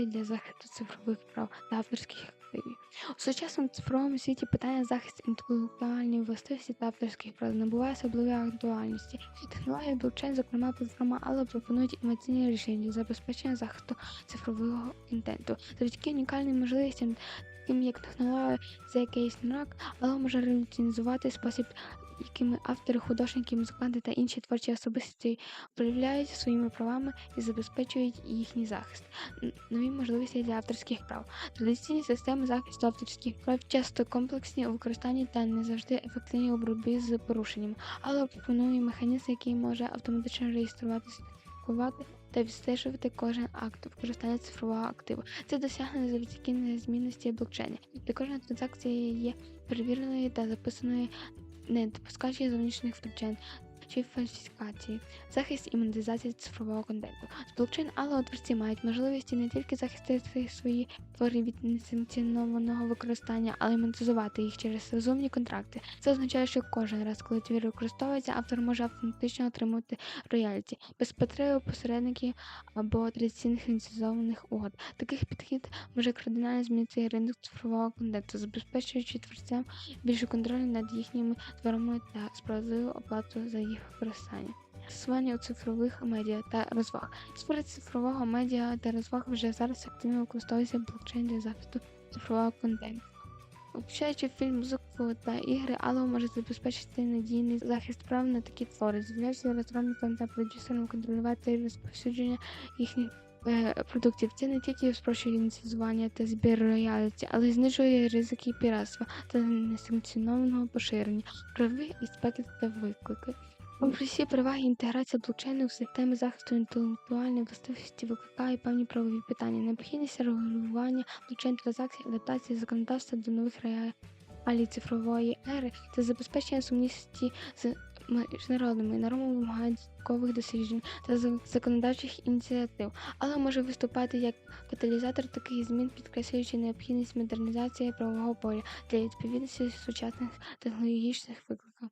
інструменти для захисту цифрових прав та авторських активів. У сучасному цифровому світі питання захисту інтелектуальної властивості та авторських прав набуває особливої актуальності. Технологія блокчейн, зокрема платформа Allo, пропонують інноваційні рішення забезпечення захисту цифрового контенту. Завдяки унікальним можливостям, таким як технологія ZK Snark, Allo може революціонізувати спосіб, якими автори, художники, музиканти та інші творчі особистості проявляють своїми правами і забезпечують їхній захист. Нові можливості для авторських прав. Традиційні системи захисту авторських прав часто комплексні у використанні та не завжди ефективні у боротьбі з порушеннями, але пропонує механізм, який може автоматично реєструвати, сертифікувати та відстежувати кожен акт використання цифрового активу. Це досягнення завдяки незмінності блокчейну, де кожна транзакція є перевіреною та записаною, не допускаючи зовнішніх втручань чи фальсифікації, захист і монетизація цифрового контенту. З блокчейн Allo творці мають можливості не тільки захистити свої твори від несанкціонованого використання, але й монетизувати їх через розумні контракти. Це означає, що кожен раз, коли твір використовується, автор може автоматично отримати роялті без потреби посередників або традиційних ліцензованих угод. Таких підхід може кардинально змінити ринок цифрового контенту, забезпечуючи творцям більше контролю над їхніми творами та справедливу оплату за їх використання. Застосування у цифрових медіа та розваг. Сфера цифрового медіа та розваг вже зараз активно використовується блокчейн для захисту цифрового контенту. Включаючи фільм, музику та ігри, Allo може забезпечити надійний захист прав на такі твори, дозволяючи розробникам та продюсерам контролювати розповсюдження їхніх е, продуктів. Це не тільки спрощує ліцензування та збір роялті, але й знижує ризики піратства та несанкціонованого поширення, правові аспекти та виклики. Попри всі переваги інтеграція блокчейну в системи захисту інтелектуальної властивості викликає певні правові питання, необхідність регулювання блокчейн транзакцій, адаптації законодавства до нових реалій цифрової ери та забезпечення сумністі з міжнародними нормами вимагають додаткових досліджень та законодавчих ініціатив, але може виступати як каталізатор таких змін, підкреслюючи необхідність модернізації правового поля для відповідності сучасних технологічних викликів.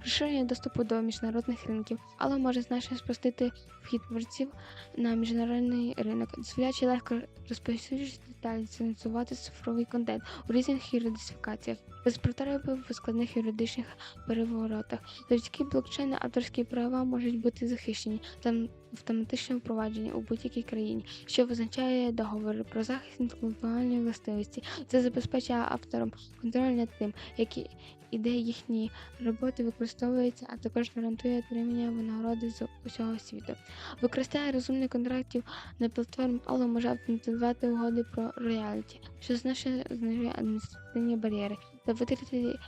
Розширення доступу до міжнародних ринків, але може значно спростити вхід творців на міжнародний ринок, дозволяючи легко розповсюджувати та ліцензувати цифровий контент у різних юридифікаціях, без потреби в складних юридичних переворотах. Завдяки блокчейну авторські права можуть бути захищені та автоматично впроваджені у будь-якій країні, що визначає договори про захист інтелектуальної властивості. Це забезпечує авторам контроль над тим, які ідеї їхні роботи використовуються, а також гарантує отримання винагороди з усього світу. Використання розумних контрактів на платформі Allo може автоматизувати угоди про роялті, що значно знижує адміністративні бар'єри та витрати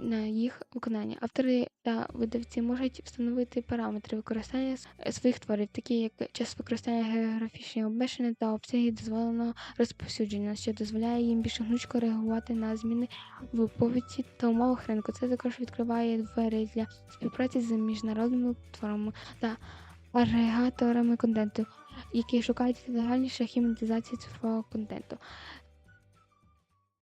на їх виконання. Автори та видавці можуть встановити параметри використання своїх творів, такі як час використання географічні обмеження та обсяги дозволеного розповсюдження, що дозволяє їм більш гнучко реагувати на зміни в попиті та умовах ринку. Це також відкриває двері для співпраці з міжнародними платформами та агрегаторами контенту, які шукають легальні шляхи монетизації цифрового контенту.